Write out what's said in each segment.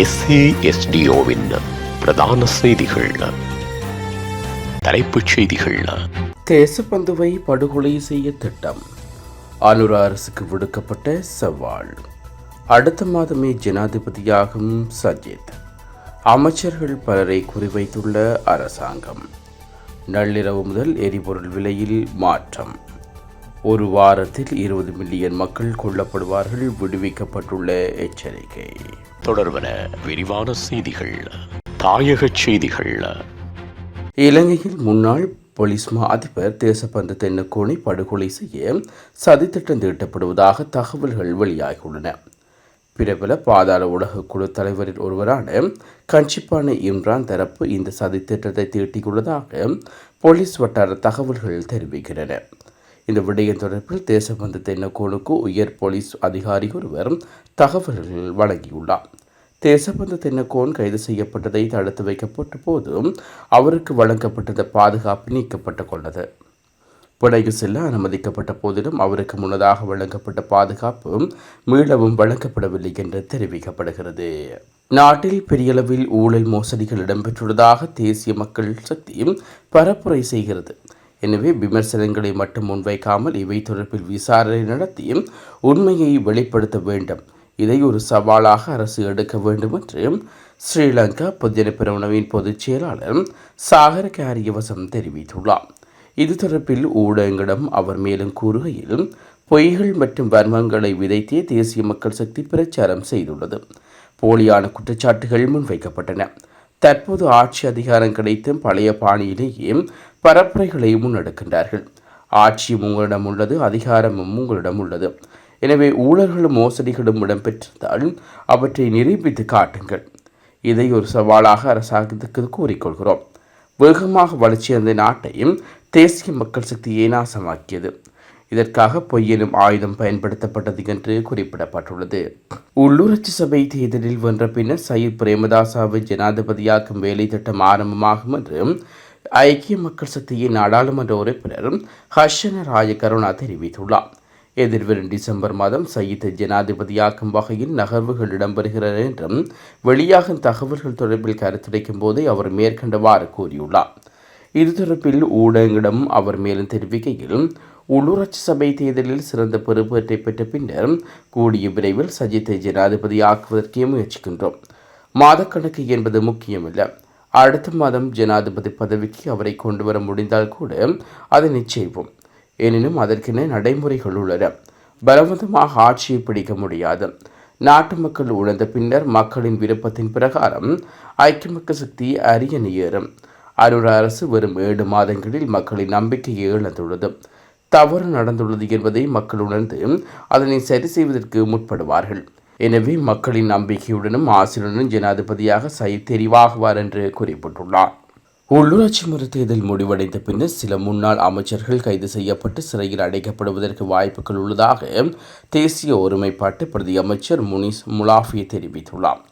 எஸ்ஏஎஸ்டிஓவின் பிரதான செய்திகள். தலைப்புச் செய்திகள். தேசப்பந்துவை படுகொலை செய்ய திட்டம். ஆளுர அரசுக்கு விடுக்கப்பட்ட சவால். அடுத்த மாதமே ஜனாதிபதியாகும் சஜித். அமைச்சர்கள் பலரை குறிவைத்துள்ள அரசாங்கம். நள்ளிரவு முதல் எரிபொருள் விலையில் மாற்றம். ஒரு வாரத்தில் இருபது மில்லியன் மக்கள் கொல்லப்படுவார்கள் விடுவிக்கப்பட்டுள்ள எச்சரிக்கை. தொடர்வன விரிவான செய்திகள் தாயகச் செய்திகள். இலங்கையில் முன்னாள் போலீஸ் மா அதிபர் தேசப்பந்து தென்னக்கோனை படுகொலை செய்ய சதித்திட்டம் தீட்டப்படுவதாக தகவல்கள் வெளியாகியுள்ளன. பிரபல பாதாள ஊடக குழு தலைவரில் ஒருவரான கஞ்சிப்பான இம்ரான் தரப்பு இந்த சதித்திட்டத்தை தீட்டியுள்ளதாக போலீஸ் வட்டார தகவல்கள் தெரிவிக்கின்றன. இந்த விடயம் தொடர்பில் தேசபந்து தென்னக்கோனுக்கு உயர் போலீஸ் அதிகாரி ஒருவர் தகவல்கள் வழங்கியுள்ளார். தேசபந்து தென்னக்கோன் கைது செய்யப்பட்டதை தடுத்து வைக்கப்பட்ட போதும் அவருக்கு வழங்கப்பட்டது பாதுகாப்பு நீக்கப்பட்டு கொண்டது. பிணைக்கு செல்ல அனுமதிக்கப்பட்ட போதிலும் அவருக்கு முன்னதாக வழங்கப்பட்ட பாதுகாப்பு மீளவும் வழங்கப்படவில்லை என்று தெரிவிக்கப்படுகிறது. நாட்டில் பெரியளவில் ஊழல் மோசடிகள் இடம்பெற்றுள்ளதாக தேசிய மக்கள் சக்தி பரப்புரை செய்கிறது. எனவே விமர்சனங்களை மட்டும் முன்வைக்காமல் இவை தொடர்பில் விசாரணை நடத்தி உண்மையை வெளிப்படுத்த வேண்டும். இதை ஒரு சவாலாக அரசு எடுக்க வேண்டும் என்று ஸ்ரீலங்கா பொதுஜன பிரமுனவின் பொதுச் செயலாளர் சாகர காரியவசம் தெரிவித்துள்ளார். இது தொடர்பில் ஊடகங்களிடம் அவர் மேலும் கூறுகையில் பொய்கள் மற்றும் வர்மங்களை விதைத்தே தேசிய மக்கள் சக்தி பிரச்சாரம் செய்துள்ளது. போலியான குற்றச்சாட்டுகள் முன்வைக்கப்பட்டன. தற்போது ஆட்சி அதிகாரம் கிடைத்தும் பழைய பாணியிலேயே பரப்புரைகளை முன்னெடுக்கின்றார்கள். ஆட்சியும் உங்களிடம் உள்ளது அதிகாரமும் உங்களிடம் உள்ளது. எனவே ஊழல்களும் மோசடிகளும் இடம்பெற்றிருந்தால் அவற்றை நிரூபித்து காட்டுங்கள். இதை ஒரு சவாலாக அரசாங்கத்துக்கு கூறிக்கொள்கிறோம். வேகமாக வளர்ச்சியடைந்த நாட்டையும் தேசிய மக்கள் சக்தியை நாசமாக்கியது. இதற்காக பொய்யெனும் ஆயுதம் பயன்படுத்தப்பட்டது என்று குறிப்பிடப்பட்டுள்ளது. உள்ளூராட்சி சபை தேர்தலில் வென்ற பின்னர் சயித் பிரேமதாசாவை ஜனாதிபதியாக்கும் வேலை திட்டம் ஆரம்பமாகும் என்று ஐக்கிய மக்கள் சக்தியின் நாடாளுமன்ற உறுப்பினர் ஹர்ஷன ராஜகருணா தெரிவித்துள்ளார். எதிர்வரும் டிசம்பர் மாதம் சயித் ஜனாதிபதியாக்கும் வகையில் நகர்வுகள் இடம்பெறுகிறது என்றும் வெளியாகும் தகவல்கள் தொடர்பில் கருத்துரைக்கும் போதே அவர் மேற்கண்டவாறு கூறியுள்ளார். இது தொடர்பில் ஊடகங்களிடம் அவர் மேலும் தெரிவிக்கையில் உள்ளூராட்சி சபை தேர்தலில் சிறந்த பெறுபேற்றை பெற்ற பின்னர் கூடிய விரைவில் சஜித்தை ஜனாதிபதி ஆக்குவதற்கே முயற்சிக்கின்றோம். மாதக்கணக்கு என்பது முக்கியமில்லை. அடுத்த மாதம் ஜனாதிபதி பதவிக்கு அவரை கொண்டு வர முடிந்தால் கூட அதை நிச்சயிப்போம். எனினும் அதற்கென நடைமுறைகள் உள்ளன. பலவந்தமாக ஆட்சியை பிடிக்க முடியாது. நாட்டு மக்கள் உணர்ந்த பின்னர் மக்களின் விருப்பத்தின் பிரகாரம் ஐக்கிய சக்தி அரிய நேரும். அருள் அரசு வரும் ஏழு மாதங்களில் மக்களின் நம்பிக்கையை இழந்துள்ளது. தவறு நடந்துள்ளது என்பதை மக்கள் உணர்ந்து அதனை சரி செய்வதற்கு முற்படுவார்கள். எனவே மக்களின் நம்பிக்கையுடனும் ஆசிரியனும் ஜனாதிபதியாக சை தெரிவாகுவார் என்று குறிப்பிட்டுள்ளார். உள்ளூராட்சி முறை தேர்தல் முடிவடைந்த பின்னர் சில முன்னாள் அமைச்சர்கள் கைது செய்யப்பட்டு சிறையில் அடைக்கப்படுவதற்கு வாய்ப்புகள் உள்ளதாக தேசிய ஒருமைப்பாட்டு பிரதி அமைச்சர் முனிஸ் முலாஃபி தெரிவித்துள்ளார்.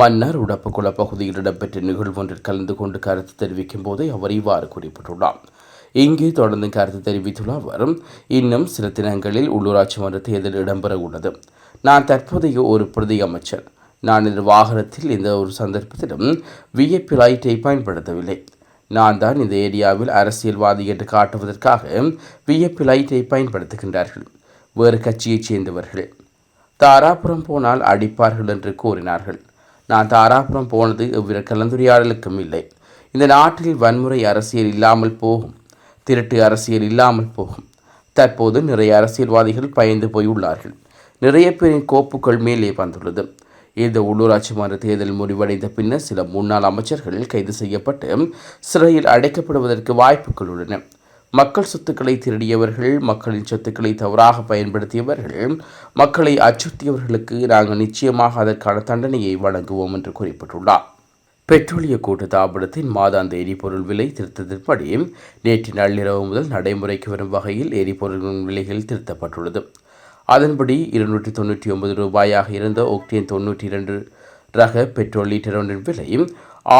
மன்னர் உடப்புக்குள பகுதியில் இடம்பெற்ற நிகழ்வு ஒன்றில் கலந்து கொண்டு கருத்து தெரிவிக்கும் போதே அவர் இவ்வாறு குறிப்பிட்டுள்ளார். இங்கே தொடர்ந்து கருத்து தெரிவித்துள்ள அவர் இன்னும் சில தினங்களில் உள்ளூராட்சி மன்ற தேர்தல் இடம்பெற உள்ளது. நான் தற்போதைய ஒரு பிரதி அமைச்சர். நான் இந்த வாகனத்தில் இந்த ஒரு சந்தர்ப்பத்திலும் விஐபி லைட்டை பயன்படுத்தவில்லை. நான் தான் இந்த ஏரியாவில் அரசியல்வாதி என்று காட்டுவதற்காக விஐபி லைட்டை பயன்படுத்துகின்றார்கள். வேறு கட்சியைச் சேர்ந்தவர்கள். தாராபுரம் போனால் அடிப்பார்கள் என்று கூறினார்கள். நான் தாராபுரம் போனது எவ்வித கலந்துரையாடலுக்கும் இல்லை. இந்த நாட்டில் வன்முறை அரசியல் இல்லாமல் போகும். திருட்டு அரசியல் இல்லாமல் போகும். தற்போது நிறைய அரசியல்வாதிகள் பயந்து போய் உள்ளார்கள் நிறைய பேரின் கோப்புகள் மேலே வந்துள்ளது. இந்த உள்ளூராட்சி மன்ற தேர்தல் முடிவடைந்த பின்னர் சில முன்னாள் அமைச்சர்கள் கைது செய்யப்பட்டு சிறையில் அடைக்கப்படுவதற்கு வாய்ப்புகள் உள்ளன. மக்கள் சொத்துக்களை திருடியவர்கள் மக்களின் சொத்துக்களை தவறாக பயன்படுத்தியவர்கள் மக்களை அச்சுறுத்தியவர்களுக்கு நாங்கள் நிச்சயமாக அதற்கான தண்டனையை வழங்குவோம் என்று குறிப்பிட்டுள்ளார். பெட்ரோலிய கூட்டுத்தாபனத்தின் மாதாந்த எரிபொருள் விலை திருத்தத்தின்படி நேற்று நள்ளிரவு முதல் நடைமுறைக்கு வரும் வகையில் எரிபொருள்களின் விலைகள் திருத்தப்பட்டுள்ளது. அதன்படி இருநூற்றி தொண்ணூற்றி ஒன்பது ரூபாயாக இருந்த ஒக்டேன் தொண்ணூற்றி இரண்டு ரக பெட்ரோல் லிட்டர் ஒன்றின் விலை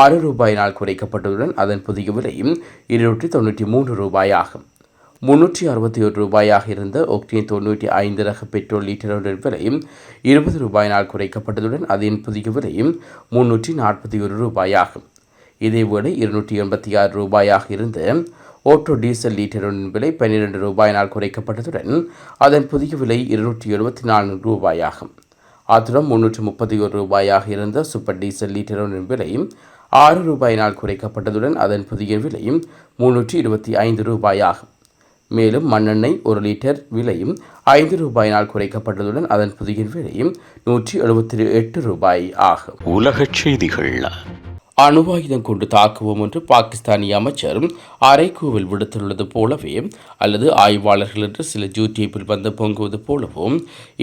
ஆறு ரூபாயினால் குறைக்கப்பட்டதுடன் அதன் புதிய விலையும் இருநூற்றி தொண்ணூற்றி மூன்று ரூபாயாகும். முன்னூற்றி அறுபத்தி ஒரு ரூபாயாக இருந்த ஒக்டேன் தொண்ணூற்றி ஐந்து ரக பெட்ரோல் லீட்டர் ஒன்றின் விலையும் இருபது ரூபாயினால் குறைக்கப்பட்டதுடன் அதன் புதிய விலையும் முன்னூற்றி நாற்பத்தி ஒரு ரூபாயாகும். இதேவேளை இருநூற்றி எண்பத்தி ஆறு ரூபாயாக இருந்த ஓட்டோ டீசல் லீட்டரின் விலை பன்னிரண்டு ரூபாயினால் குறைக்கப்பட்டதுடன் அதன் புதிய விலை இருநூற்றி எழுபத்தி நான்கு ரூபாயாகும். அத்துடன் முன்னூற்றி முப்பத்தி ஒரு ரூபாயாக இருந்த சூப்பர் டீசல் லீட்டரின் விலை ஆறு ரூபாயினால் குறைக்கப்பட்டதுடன் அதன் புதிய விலை முன்னூற்றி இருபத்தி ஐந்து ரூபாயாகும். மேலும் மண்ணெண்ணெய் ஒரு லிட்டர் விலையும் ஐந்து ரூபாயினால் குறைக்கப்பட்டதுடன் அதன் புதிய விலையும் நூற்றி எழுபத்தி எட்டு ரூபாய் ஆகும். உலகச் செய்திகள் அணுவாயுதம் கொண்டு தாக்குவோம் என்று பாகிஸ்தானிய அமைச்சர் அரைக்கூவில் விடுத்துள்ளது போலவே அல்லது ஆய்வாளர்கள் என்று சில யூடியூப்பில் வந்து பொங்குவது போலவும்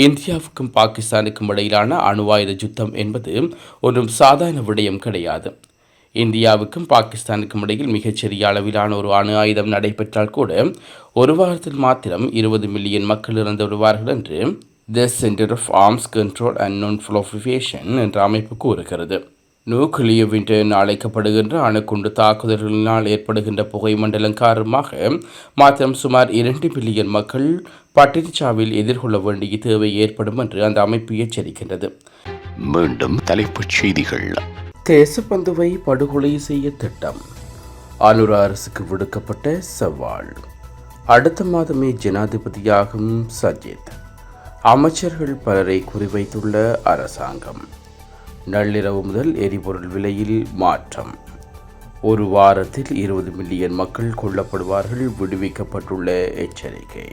இந்தியாவுக்கும் பாகிஸ்தானுக்கும் இடையிலான அணுவாயுத யுத்தம் என்பது ஒன்றும் சாதாரண விடயம் கிடையாது. இந்தியாவுக்கும் பாகிஸ்தானுக்கும் இடையில் மிகச்சிறிய அளவிலான ஒரு அணு ஆயுதம் நடைபெற்றால் கூட ஒரு வாரத்தில் மாத்திரம் இருபது மில்லியன் மக்கள் இறந்து வருவார்கள் என்று the centre of arms control and non proliferation என்ற அமைப்பு கூறுகிறது. நியூக்ளியர் விண்டர் என அழைக்கப்படுகின்ற அணுக்குண்டு தாக்குதல்களினால் ஏற்படுகின்ற புகை மண்டலம் காரணமாக மாத்திரம் சுமார் இரண்டு மில்லியன் மக்கள் பட்டினிச்சாவில் எதிர்கொள்ள வேண்டிய தேவை ஏற்படும் என்று அந்த அமைப்பு எச்சரிக்கின்றது. மீண்டும் தலைப்புச் செய்திகள். தேசப்பந்துவை படுகொலை செய்ய திட்டம். ஆளுர அரசுக்கு விடுக்கப்பட்ட சவால். அடுத்த மாதமே ஜனாதிபதியாகும் சஜித். அமைச்சர்கள் பலரை குறிவைத்துள்ள அரசாங்கம். நள்ளிரவு முதல் எரிபொருள் விலையில் மாற்றம். ஒரு வாரத்தில் இருபது மில்லியன் மக்கள் கொல்லப்படுவார்கள் விடுவிக்கப்பட்டுள்ள எச்சரிக்கை.